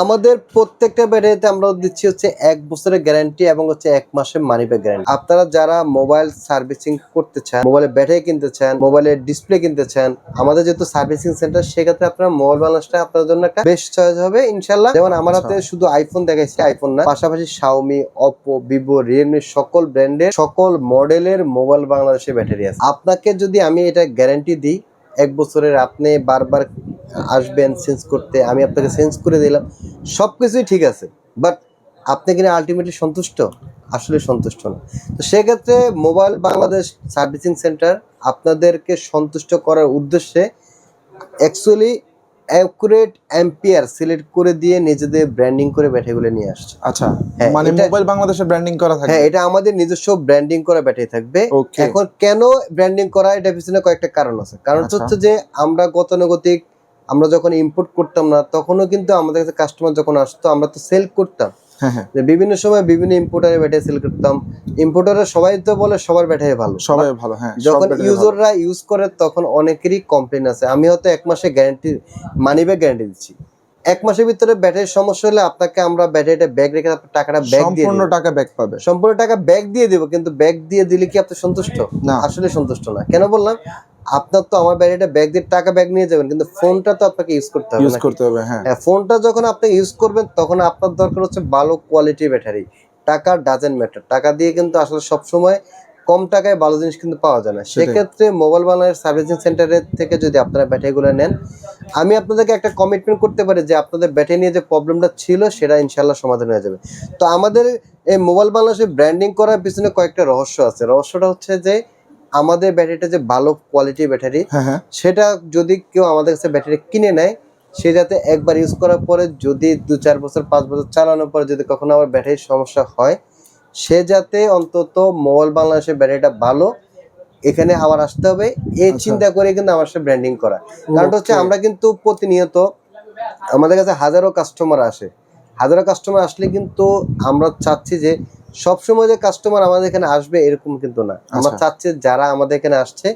আমাদের প্রত্যেকটা ব্যাটারিতে আমরা দিচ্ছি হচ্ছে এক বছরের গ্যারান্টি এবং হচ্ছে এক মাসের মানি ব্যাক গ্যারান্টি আপনারা যারা মোবাইল সার্ভিসিং করতে চান মোবাইলের ব্যাটারি কিনতে চান মোবাইলের ডিসপ্লে কিনতে চান আমাদের যেহেতু সার্ভিসিং সেন্টার সেক্ষেত্রে আপনার মোবাইল ব্যালেন্সটা আপনার জন্য একটা বেস্ট চয়েস হবে ইনশাল্লাহ যেমন আমার হাতে শুধু আইফোন দেখাইছি আইফোন না পাশাপাশি শাওমি অপো ভিভো রিয়েলমি সকল ব্র্যান্ডের সকল মডেলের মোবাইল বাংলাদেশে ব্যাটারি আছে। আপনাকে যদি আমি এটা গ্যারান্টি দিই এক বছরের আপনি বারবার আসবেন চেঞ্জ করতে আমি আপনাকে চেঞ্জ করে দিলাম। সব কিছুই ঠিক আছে বাট আপনি কিনা আলটিমেটলি সন্তুষ্ট? আসলে সন্তুষ্ট না। তো সেক্ষেত্রে মোবাইল বাংলাদেশ সার্ভিসিং সেন্টার আপনাদেরকে সন্তুষ্ট করার উদ্দেশ্যে অ্যাকচুয়ালি অ্যাকুরেট অ্যাম্পিয়ার সিলেক্ট করে দিয়ে নিজেদের ব্র্যান্ডিং করে ব্যাটারিগুলো নিয়ে আসছে। আচ্ছা হ্যাঁ, মানে মোবাইল বাংলাদেশে ব্র্যান্ডিং করা থাকে হ্যাঁ এটা আমাদের নিজস্ব ব্র্যান্ডিং করা ব্যাটারি থাকবে। এখন কেন ব্র্যান্ডিং করা এটা পিছনে কয়েকটা কারণ আছে। কারণ আচ্ছা। হচ্ছে যে আমরা গতানুগতিক আমরা যখন ইম্পোর্ট করতাম না তখনও কিন্তু আমাদের কাছে কাস্টমার যখন আসতো আমরা তো সেল করতাম। হ্যাঁ হ্যাঁ। যে বিভিন্ন সময় বিভিন্ন ইম্পোর্টারের ব্যাটারি সেল করতাম। ইম্পোর্টারের সবাই তো বলে সবার ব্যাটারি ভালো। সবাই ভালো হ্যাঁ যখন ইউজাররা ইউজ করে তখন অনেকেরই কমপ্লেন আছে। আমি হয়তো এক মাসে গ্যারান্টি মানি ব্যাগ গ্যারান্টি দিচ্ছি। এক মাসের ভিতরে ব্যাটারির সমস্যা হলে আপনাকে আমরা ব্যাটারিটা ব্যাগ রেখে আপনার টাকাটা ব্যাগ দিয়ে সম্পূর্ণ টাকা ব্যাক পাবে। সম্পূর্ণ টাকা ব্যাগ দিয়ে দিব কিন্তু ব্যাগ দিয়ে দিলে কি আপনি সন্তুষ্ট? না। আসলে সন্তুষ্ট না। কেন বললাম? আপনার তো আমার ব্যাটারিটা ব্যাগ দিয়ে টাকা ব্যাগ নিয়ে যাবেন কিন্তু ফোনটা তো আপনাকে ইউজ করতে হবে ইউজ করতে হবে হ্যাঁ। হ্যাঁ ফোনটা যখন আপনি ইউজ করবেন তখন আপনার দরকার হচ্ছে ভালো কোয়ালিটি ব্যাটারি টাকা ডাজেন্ট ম্যাটার টাকা দিয়ে কিন্তু আসলে সব সময় কম টাকায় ভালো জিনিস কিন্তু পাওয়া যায় না। সেক্ষেত্রে মোবাইল বাংলাদেশ সার্ভিসিং সেন্টারের থেকে যদি আপনারা ব্যাটারিগুলো নেন আমি আপনাদেরকে একটা কমিটমেন্ট করতে পারি যে আপনাদের ব্যাটারি নিয়ে যে প্রবলেমটা ছিল সেটা ইনশাল্লাহ সমাধান হয়ে যাবে। তো আমাদের এই মোবাইল বাংলাদেশে ব্র্যান্ডিং করার পিছনে কয়েকটা রহস্য আছে। রহস্যটা হচ্ছে যে আমাদের ব্যাটারিটা যে ভালো কোয়ালিটির ব্যাটারি হ্যাঁ হ্যাঁ। সেটা যদি কেউ আমাদের কাছে ব্যাটারি কিনে নেয় সে যাতে একবার ইউজ করার পরে যদি দু চার বছর পাঁচ বছর চালানোর পরে যদি কখনো আমার ব্যাটারির সমস্যা হয় সে যাতে অন্তত মোবাইল বাংলাদেশের ব্যাটারিটা ভালো এখানে আবার আসতে হবে এই আচ্ছা। চিন্তা করে কিন্তু আমার সাথে ব্র্যান্ডিং করা। কারণ হচ্ছে আমরা কিন্তু প্রতিনিয়ত আমাদের কাছে হাজারো কাস্টমার আসে। হাজারো কাস্টমার আসলে কিন্তু আমরা চাচ্ছি যে সবসময় যে কাস্টমার আমাদের এখানে আসবে এরকম কিন্তু না। আমরা আচ্ছা। চাচ্ছি যারা আমাদের এখানে আসছে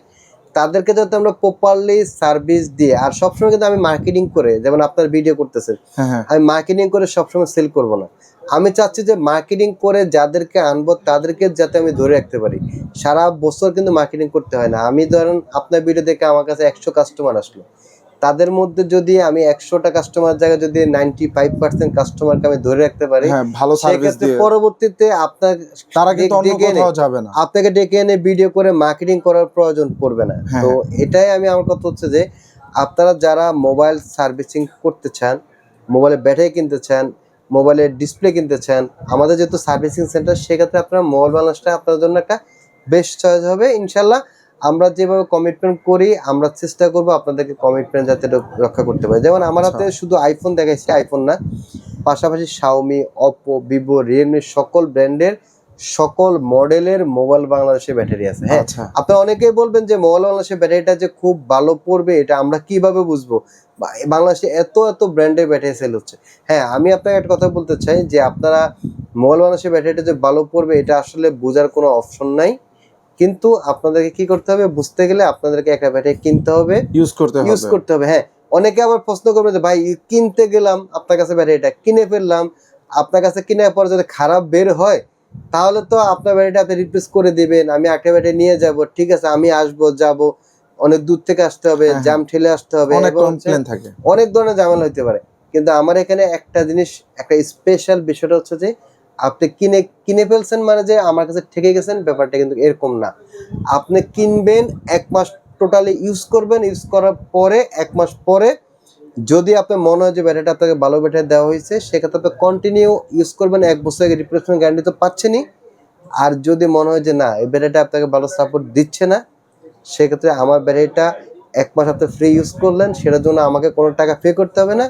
তাদেরকে যাতে আমরা প্রপারলি সার্ভিস দিয়ে আর সবসময় কিন্তু আমি মার্কেটিং করে যেমন আপনার ভিডিও করতেছেন হ্যাঁ হ্যাঁ। আমি মার্কেটিং করে সবসময় সেল করব না। আমি চাচ্ছি যে মার্কেটিং করে যাদেরকে আনব তাদেরকে যাতে আমি ধরে রাখতে পারি। সারা বছর কিন্তু মার্কেটিং করতে হয় না। আমি ধরেন আপনার ভিডিও দেখে আমার কাছে একশো কাস্টমার আসলো। তাদের মধ্যে যদি আমি একশোটা কাস্টমার জায়গায় যদি নাইনটি ফাইভ পার্সেন্ট কাস্টমারকে আমি ধরে রাখতে পারি হ্যাঁ ভালো সার্ভিস দিয়ে। পরবর্তীতে আপনার তারা কিন্তু অন্য কোথাও যাবে না। আপনাকে ডেকে এনে ভিডিও করে মার্কেটিং করার প্রয়োজন পড়বে না। হ্যাঁ, তো এটাই আমি আমার কথা হচ্ছে যে আপনারা যারা মোবাইল সার্ভিসিং করতে চান মোবাইলের ব্যাটারি কিনতে চান মোবাইলের ডিসপ্লে কিনতে চান আমাদের যেহেতু সার্ভিসিং সেন্টার সেক্ষেত্রে আপনার মোবাইল ব্যালেন্সটা আপনার জন্য একটা বেস্ট চয়েস হবে। ইনশাল্লাহ আমরা যেভাবে কমিটমেন্ট করি আমরা চেষ্টা করব আপনাদেরকে কমিটমেন্ট যাতে রক্ষা করতে পারি। যেমন আমার হাতে শুধু আইফোন দেখাইছি আইফোন না পাশাপাশি শাওমি অপো ভিভো রিয়েলমি সকল ব্র্যান্ডের সকল মডেলের মোবাইল বাংলাদেশে ব্যাটারি আছে। হ্যাঁ আচ্ছা। আপনি অনেকেই বলবেন যে মোবাইল বাংলাদেশের ব্যাটারিটা যে খুব ভালো পড়বে এটা আমরা কীভাবে বুঝব? বা- বাংলাদেশে এত এত ব্র্যান্ডের ব্যাটারি সেল হচ্ছে। হ্যাঁ আমি আপনাকে একটা কথা বলতে চাই যে আপনারা মোবাইল বাংলাদেশের ব্যাটারিটা যে ভালো পড়বে এটা আসলে বোঝার কোনো অপশন নাই। কিন্তু আপনাদেরকে কি করতে হবে? বুঝতে গেলে আপনাদেরকে একটা ব্যাটারি কিনতে হবে। ইউজ করতে হবে। ইউজ করতে হবে হ্যাঁ। অনেকে আবার প্রশ্ন করবে যে ভাই কিনতে গেলাম আপনার কাছে ব্যাটারিটা কিনে ফেললাম আপনার কাছে কেনার পর যদি খারাপ বের হয় তাহলে তো আপনার ব্যাটারিটা আপনি রিপ্লেস করে দিবেন। আমি একটা ব্যাটারি নিয়ে যাব ঠিক আছে আমি আসব যাব। অনেক দূর থেকে আসতে হবে হ্যাঁ, জাম ঠেলে আসতে হবে অনেক এবং থাকে। অনেক ধরনের ঝামেলা হতে পারে। কিন্তু আমার এখানে একটা জিনিস একটা স্পেশাল বিষয়টা হচ্ছে যে আপনি কিনে কিনে ফেলছেন মানে যে আমার কাছে ঠেকে গেছেন, ব্যাপারটা কিন্তু এরকম না। আপনি কিনবেন, এক মাস টোটালি ইউজ করবেন ইউজ করার পরে, এক মাস পরে যদি আপনার মনে হয় যে ব্যাটারিটা আপনাকে ভালো ব্যাটারি দেওয়া হয়েছে, সেক্ষেত্রে আপনি কন্টিনিউ ইউজ করবেন, এক বছর আগে রিপ্লেসমেন্ট গ্যারান্টি তো পাচ্ছেনই। আর যদি মনে হয় যে না, এই ব্যাটারিটা আপনাকে ভালো সাপোর্ট দিচ্ছে না, সেক্ষেত্রে আমার ব্যাটারিটা এক মাস আপনি ফ্রি ইউজ করলেন, সেটার জন্য আমাকে কোনো টাকা পে করতে হবে না।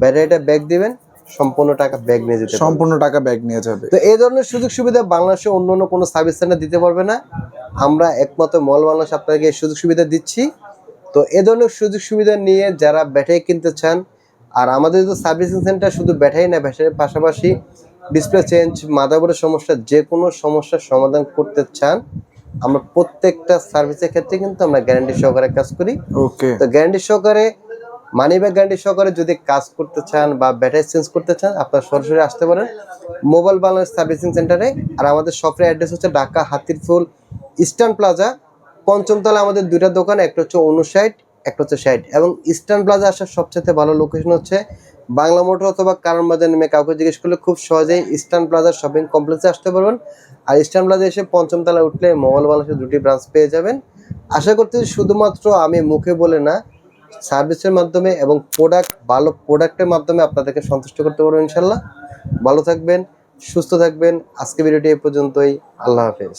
ব্যাটারিটা ব্যাক দিবেন সম্পূর্ণ টাকা ব্যাগ নিয়ে যেতে সম্পূর্ণ টাকা ব্যাগ নিয়ে যাবে। তো এই ধরনের সুযোগ সুবিধা বাংলাদেশে অন্য অন্য কোনো সার্ভিস সেন্টার দিতে পারবে না। আমরা একমাত্র মল বাংলাদেশ আপনাকে এই সুযোগ সুবিধা দিচ্ছি। তো এ ধরনের সুযোগ সুবিধা নিয়ে যারা ব্যাটারি কিনতে চান আর আমাদের তো সার্ভিসিং সেন্টার শুধু ব্যাটারি না ব্যাটারির পাশাপাশি ডিসপ্লে চেঞ্জ মাদারবোর্ডের সমস্যা যে কোনো সমস্যার সমাধান করতে চান আমরা প্রত্যেকটা সার্ভিসের ক্ষেত্রে কিন্তু আমরা গ্যারান্টি সহকারে কাজ করি। ওকে তো গ্যারান্টি সহকারে মানি ব্যাগ গ্যারান্টি সহকারে যদি কাজ করতে চান বা ব্যাটারি চেঞ্জ করতে চান, আপনারা সরাসরি আসতে পারেন। মোবাইল বাংলাদেশ সার্ভিসিং সেন্টারে আর আমাদের শপের অ্যাড্রেস হচ্ছে ঢাকা হাতিরফুল ইস্টার্ন প্লাজা পঞ্চমতলা আমাদের দুইটা দোকান, একটা হচ্ছে উনষাট, একটা হচ্ছে ষাট। এবং ইস্টার্ন প্লাজা আসার সবচেয়ে ভালো লোকেশন হচ্ছে বাংলা মোটর অথবা কারণ বাজার নেমে কাউকে জিজ্ঞেস করলে খুব সহজেই ইস্টার্ন প্লাজার শপিং কমপ্লেক্সে আসতে পারবেন। আর ইস্টার্ন প্লাজা এসে পঞ্চমতলা উঠলে মোবাইল বাংলাদেশের দুটি ব্রাঞ্চ পেয়ে যাবেন। আশা করতে শুধুমাত্র আমি মুখে বলে না সার্ভিসের মাধ্যমে এবং প্রোডাক্ট, ভালো প্রোডাক্টের মাধ্যমে আপনাদেরকে সন্তুষ্ট করতে পারব ইনশাল্লাহ। ভালো থাকবেন, সুস্থ থাকবেন। আজকে ভিডিওটি এ পর্যন্তই। আল্লাহ হাফেজ।